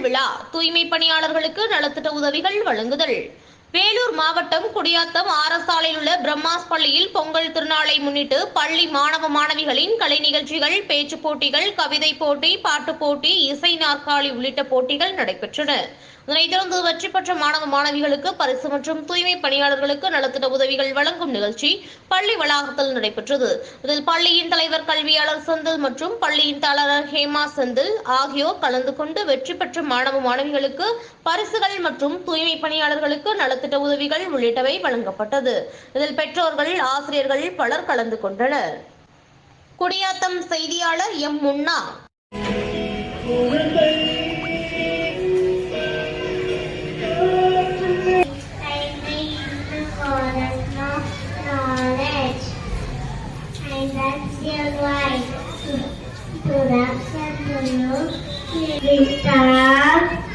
விழா. தூய்மை பணியாளர்களுக்கு நலத்திட்ட உதவிகள் வழங்குதல். வேலூர் மாவட்டம் குடியாத்தம் ஆரசாலையில் உள்ள பிரம்மாஸ் பள்ளியில் பொங்கல் திருநாளை முன்னிட்டு பள்ளி மாணவ மாணவிகளின் கலை நிகழ்ச்சிகள் பேச்சு போட்டிகள் கவிதை போட்டி பாட்டுப் போட்டி இசை நாற்காலி உள்ளிட்ட போட்டிகள் நடைபெற்றன. இதனைத் தொடர்ந்து வெற்றி பெற்ற மாணவ மாணவிகளுக்கு பரிசு மற்றும் தூய்மை பணியாளர்களுக்கு நலத்திட்ட உதவிகள் வழங்கும் நிகழ்ச்சி பள்ளி வளாகத்தில் நடைபெற்றது. இதில் பள்ளியின் தலைவர் கல்வியாளர் செந்தில் மற்றும் பள்ளியின் தலைவர் ஹேமா செந்தில் ஆகியோர் கலந்து கொண்டு வெற்றி பெற்ற மாணவ மாணவிகளுக்கு பரிசுகள் மற்றும் தூய்மை பணியாளர்களுக்கு நலத்திட்ட உதவிகள் உள்ளிட்டவை வழங்கப்பட்டது. இதில் பெற்றோர்கள் ஆசிரியர்கள் பலர் கலந்து கொண்டனர். குடியாத்தம் செய்தியாளர் எம் முன்னா. Production Guru Star